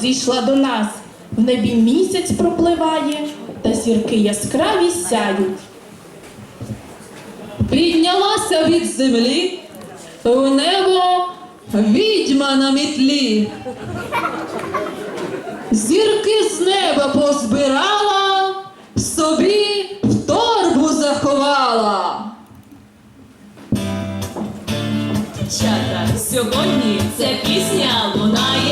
зійшла до нас. В небі місяць пропливає, та зірки яскраві сяють. Піднялася від землі в небо відьма на мітлі. Зірки з неба позбирала, собі в торбу заховала. Дівчата, сьогодні ця пісня лунає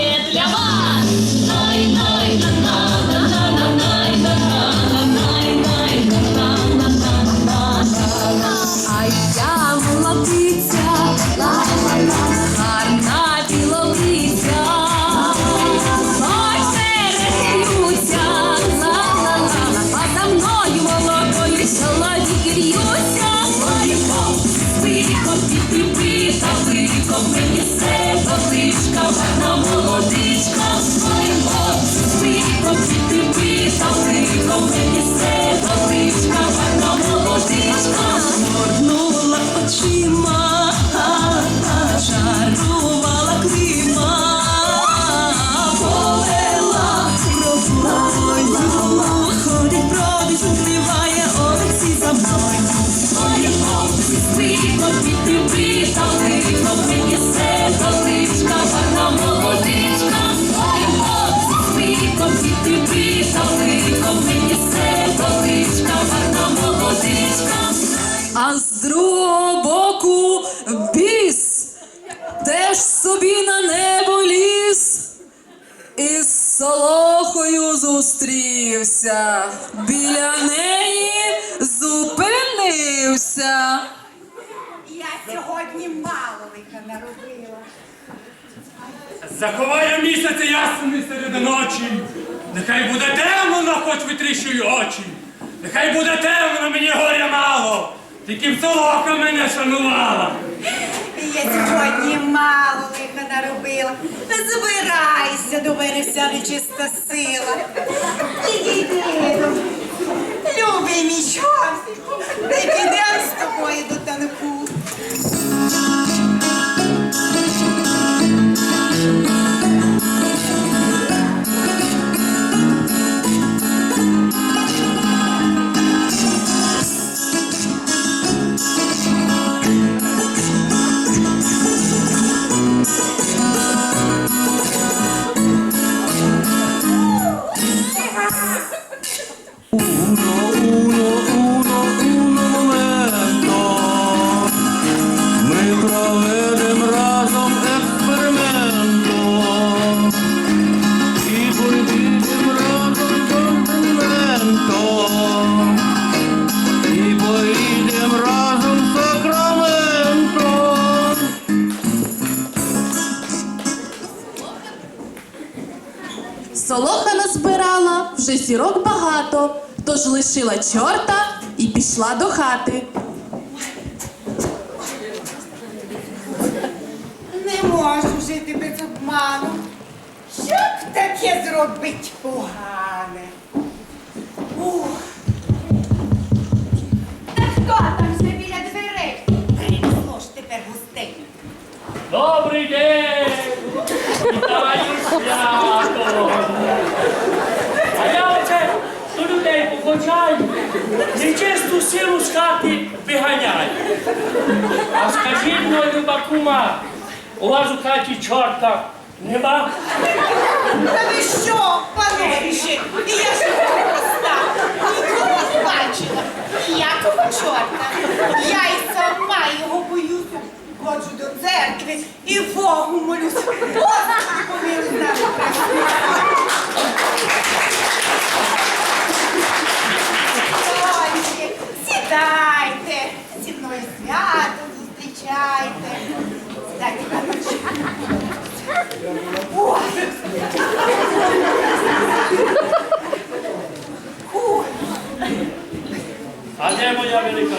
з другого боку біс теж собі на небо ліз і з солохою зустрівся. Біля неї зупинився. Я сьогодні мало лиха наробила. Заховаю місяця ясний серед ночі. Нехай буде темно, хоч витріщую очі. Нехай буде темно, мені горя мало. Тільки б солоха мене шанувала. Я сьогодні мало лиха наробила. Збирайся до мене нечиста сила. Підійди, любий мій чорсику, та підемо з тобою до танку. Вже зірок багато, тож лишила чорта і пішла до хати. Не можу жити без обману. Що б таке зробить погане? Ух. Та хто там ще біля дверей? Принесло ж тепер гостей. Добрий день! Вітаю свято! Походжаю, нечисту силу з хати виганяю. А скажіть, моя люба кума, у вас у хаті чорта нема? Та ви що, пановіші? Я ж проста, нікого не бачила. Ніякого чорта. Я і сама його боюся. Ходжу до церкви і Богу молюся. Господи, помилуй нас. Сідайте, зі мною свято зустрічайте. А де моя велика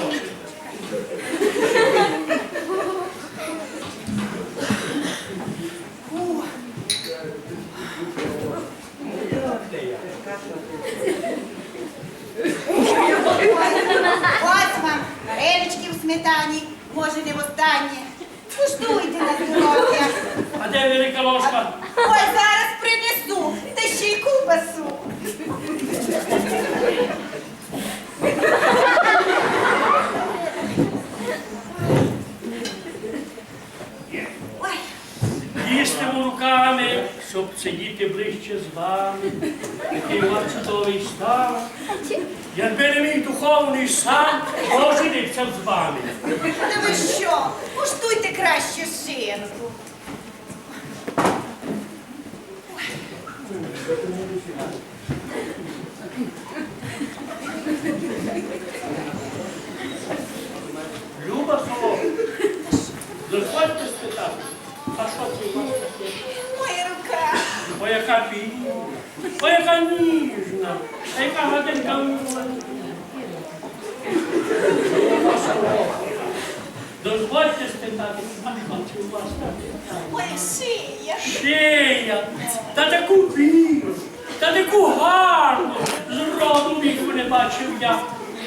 сметані, може не востаннє. Куштуйте на здоров'я. А де велика ложка? Ой, зараз принесу, та ще й купасу. Їстимо руками, щоб сидіти ближче з вами. Який вам чудовий став. Якби не мій духовний сан, оженився б з вами. Та ви що? Пуштуйте краще шинку. Люба солома, дозвольте спитати, а що це у вас таке? Моя рука. Ой, яка піна, ой, яка ніжна, а яка гаденька мила. Люба солома, дозвольте спитати, а що це у вас таке? Моя шия. Шия, та таку білу, та таку гарну, зроду віку не бачив я.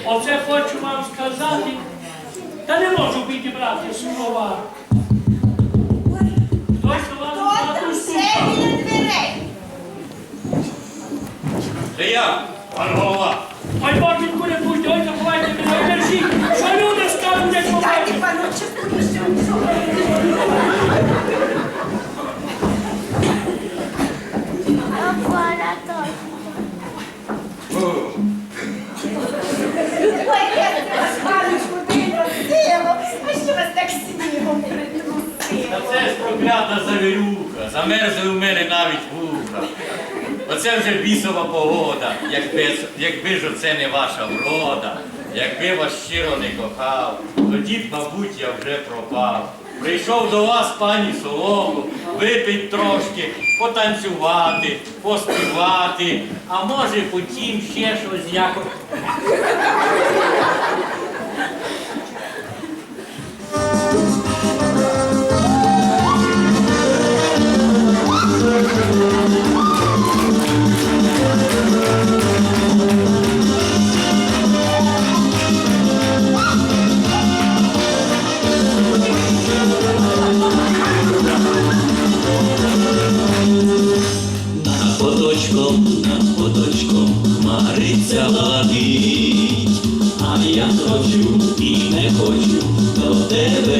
Оце хочу вам сказати, та не можу підібрати слова. Хтось до вас Хто багато там ще стукав. біля дверей? Це я, пан голова. Ой, Боженьку, не будьте, ой, заховайте мене, держіть, що люди скажуть, як Дайте побачать. вас, паночку, Та це ж проклята завірюха, замерзли у мене навіть вуха. Оце вже бісова погода, якби, якби ж оце не ваша врода, якби вас щиро не кохав, тоді б, мабуть, я вже пропав. Прийшов до вас, пані Солоху, випить трошки, потанцювати, поспівати, а може потім ще щось якось.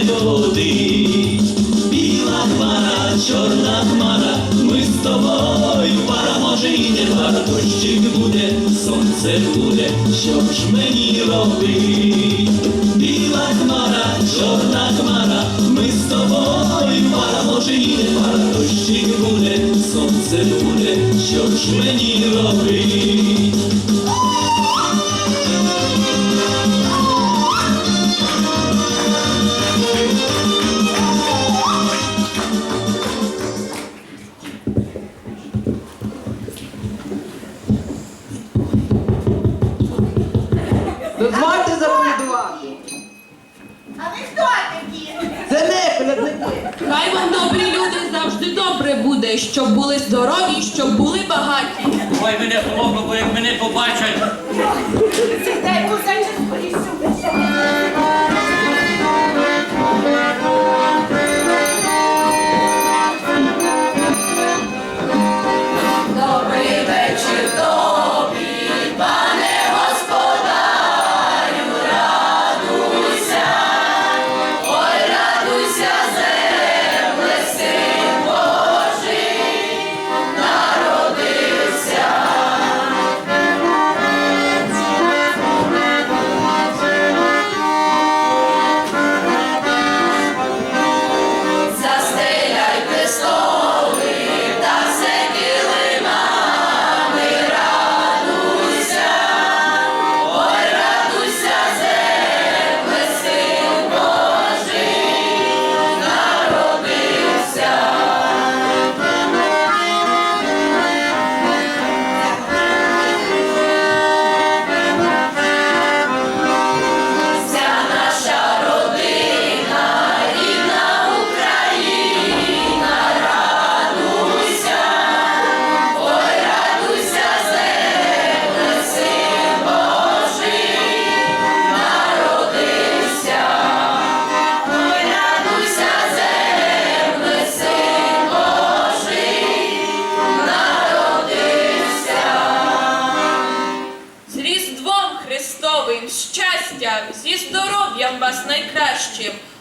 Ходить. Біла хмара, чорна хмара, ми з тобою пара, може і не пара, дощик буде, сонце буде, що ж мені робить? Біла хмара, чорна хмара, ми з тобою пара, може і не пара, дощик буде, сонце буде, що ж мені робить?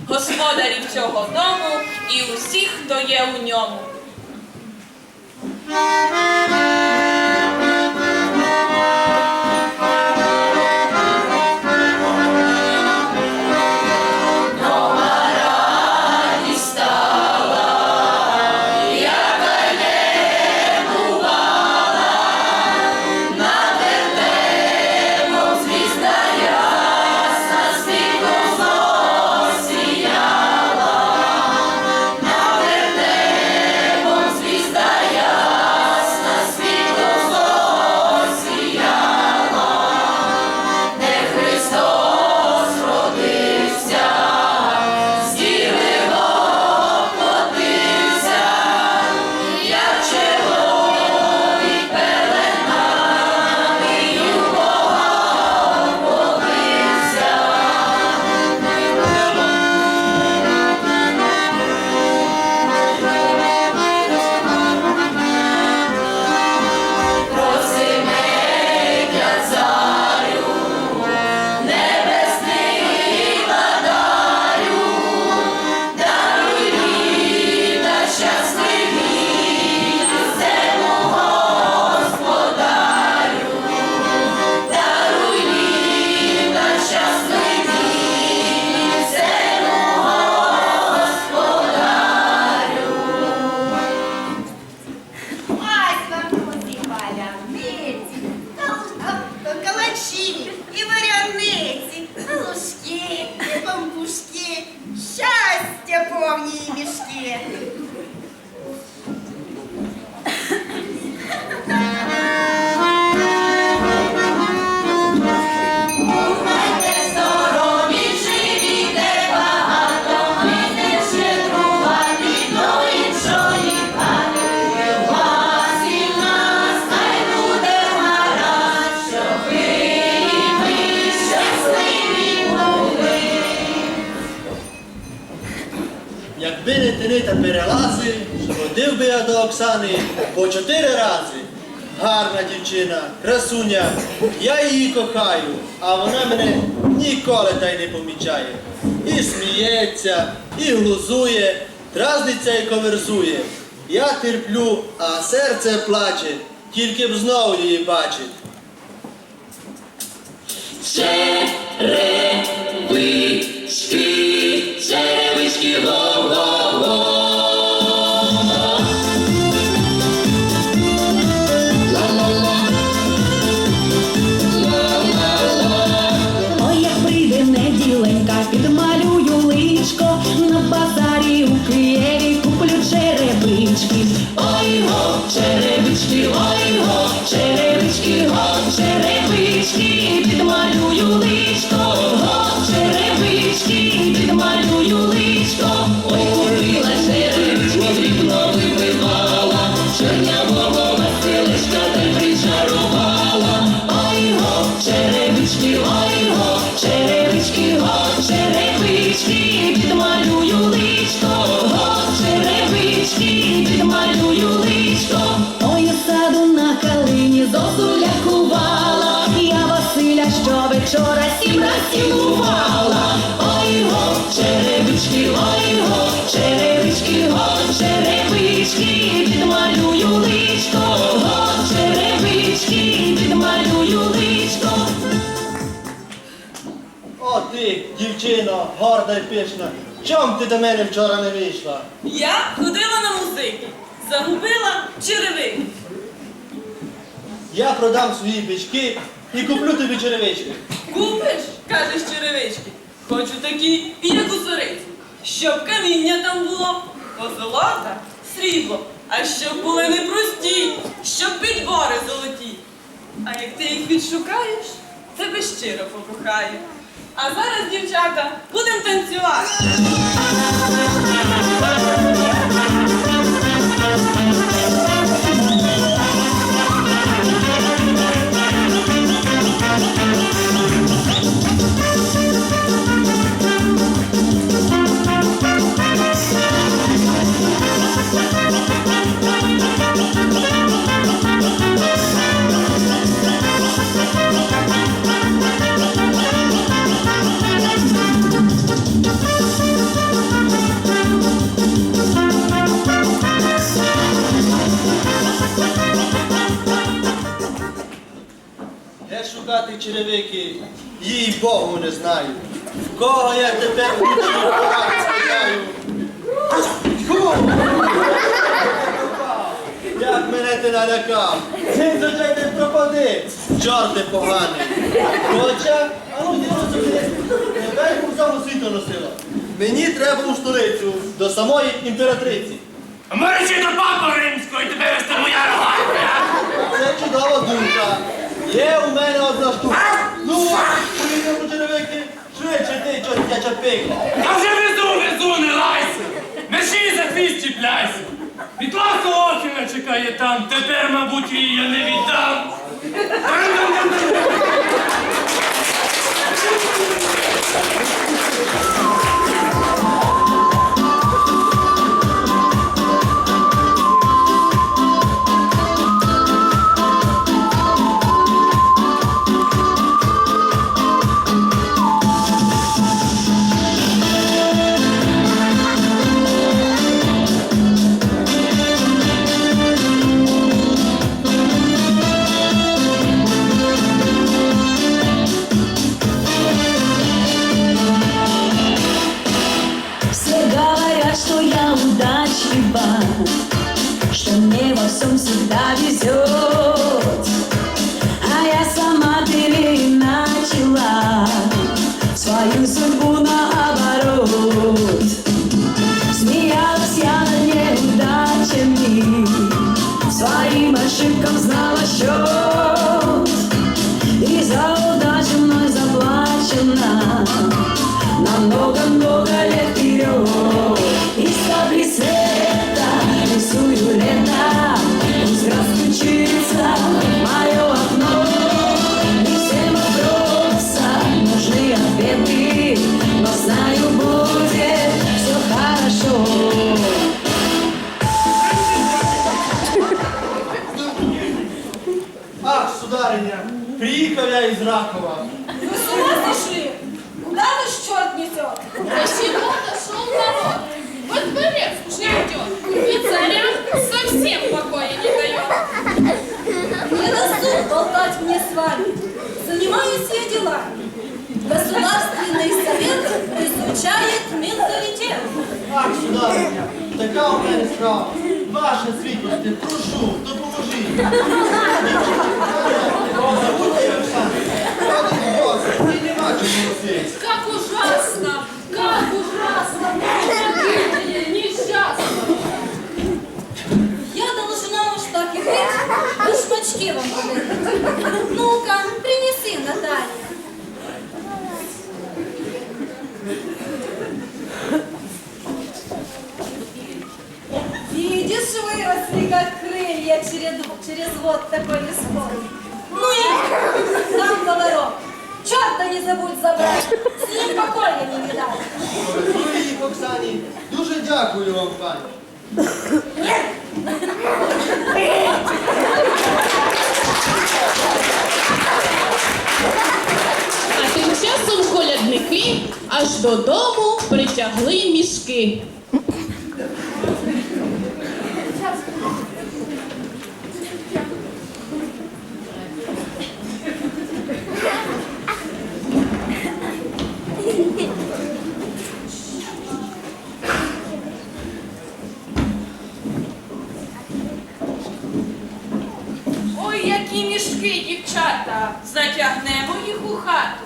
господарів цього дому і усіх, хто є у ньому. Чотири рази. Гарна дівчина, красуня, я її кохаю, а вона мене ніколи та й не помічає. І сміється, і глузує, дразниться і коверзує. Я терплю, а серце плаче, тільки б знову її бачить. Черевички, черевички, го-го-го. Дівчино, горда й пишна, чом ти до мене вчора не вийшла? Я ходила на музики, загубила черевик. Я продам свої бички і куплю тобі черевички. Купиш, кажеш черевички. Хочу такі, як у цариці. Щоб каміння там було, позолота, срібло, а щоб були не прості, щоб підбори золоті. А як ти їх відшукаєш, тебе щиро покохаю. А зараз, дівчата, будемо танцювати. Всьому носила. Мені треба у столицю, до самої імператриці. Меречи до папи римського і тебе вести моя рогатка. Це чудова думка. Є у мене одна штука. Ну, поїдемо черевики. Швидше ти, чортя чапика. Я вже везу, везу, не лайся. Мерші за хвіст чіпляйся. Мітла Солофіна чекає там, тепер, мабуть, її я не віддам. Все Ваша світлості, прошу, допоможіть. Забудьте бос, і не бачу голоси. Как ужасно! Как ужасно! Трагедия несчастна! Я должна уж так и быть, башмачки вам подарить. Ну-ка, Видишь, выросли, как крылья через, через вот такой лесков. Ну и сам говорок. Черта не забудь забрать, с ним покоя не видать. Ну і Оксані, дуже дякую вам, пані. А тим часом колядники аж додому притягли мішки. Ой, які мішки, дівчата! Затягнемо їх у хату.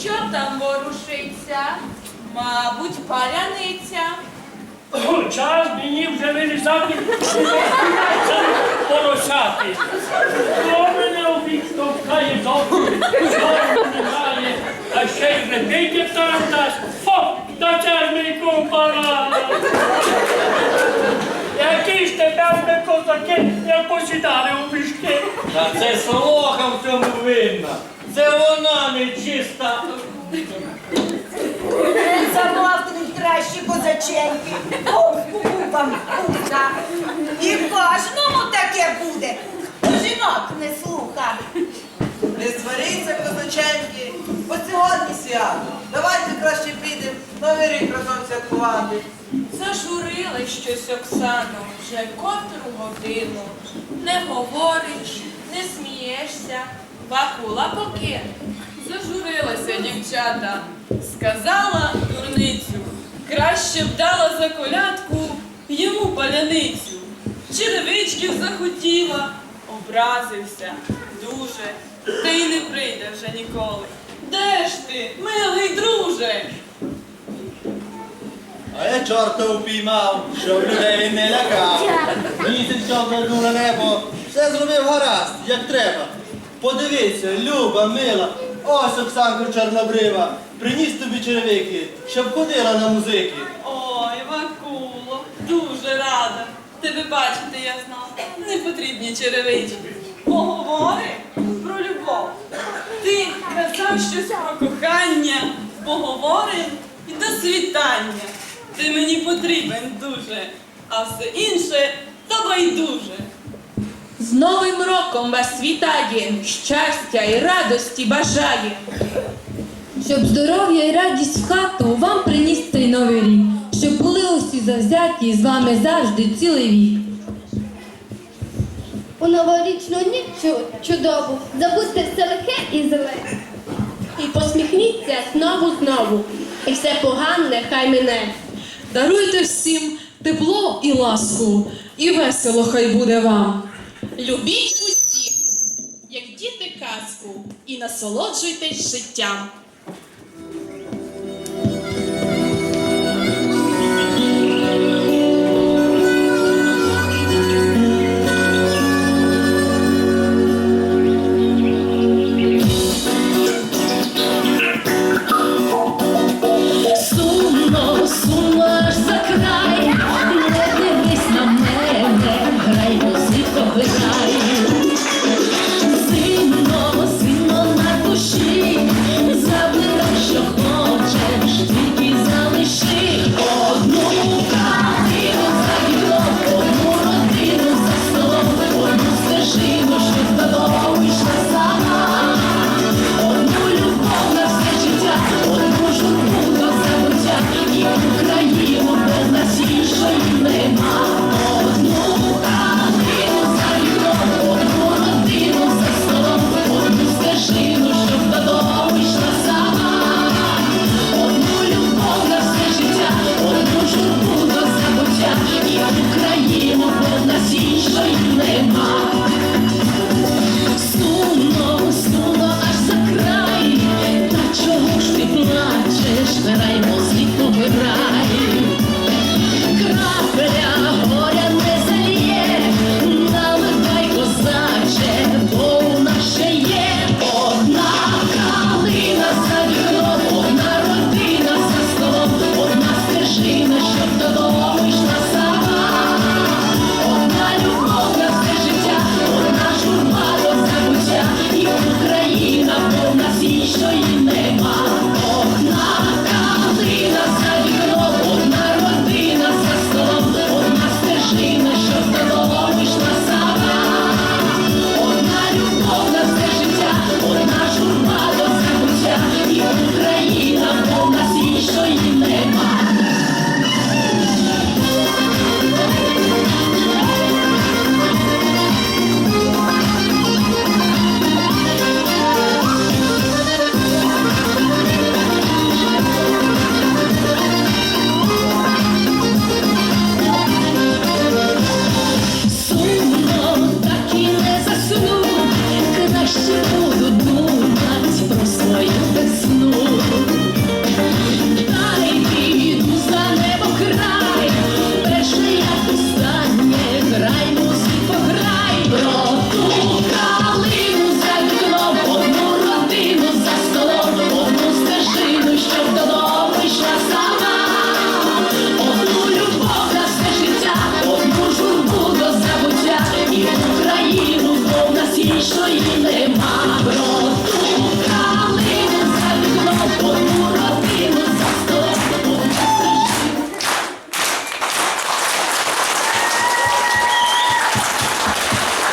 Що там ворушиться? Мабуть, паляниця. Час мені вже вирізати поросяти. Хто мене обіг штовхає зовсім, чого немає, а ще й летить там нас. Фо, та мій кумпара. Які ж тебе козаки, як посідали у мішки. Та це солоха в цьому винна. Це вона нечиста. Замовкнуть краще козаченьки, Ковку вам кука. І кожному таке буде, хто жінок не слуха. Не сваріться, козаченьки, бо сьогодні свято. Давайте краще підемо новий рік разом святкувати. Зажурили щось Оксану вже котру годину. Не говориш, не смієшся, бакула покине. Зажурилася дівчата, сказала дурницю. Краще б дала за колядку йому паляницю. Черевичків захотіла, образився дуже, та й не прийде вже ніколи. Де ж ти, милий друже? А я чорта упіймав, щоб людей не лякав. Місяць що на небо, все зробив гаразд, як треба. Подивися, Люба, мила, ось Оксанко Чорнобрива, приніс тобі черевики, щоб ходила на музики. Ой, Вакуло, дуже рада. Тебе бачити я знала. Не потрібні черевички. Поговори про любов. Ти казав щось про кохання. Поговори і до світання. Ти мені потрібен дуже, а все інше то байдуже. З Новим роком вас вітає, щастя і радості бажає. Щоб здоров'я і радість в хату вам приніс цей новий рік, щоб були усі завзяті і з вами завжди цілий вік. У новорічну ніч чу- чудову забудьте все лихе і зле. І посміхніться знову знову, і все погане хай мине. Даруйте всім тепло і ласку, і весело хай буде вам. Любіть усіх, як діти казку, і насолоджуйтесь життям.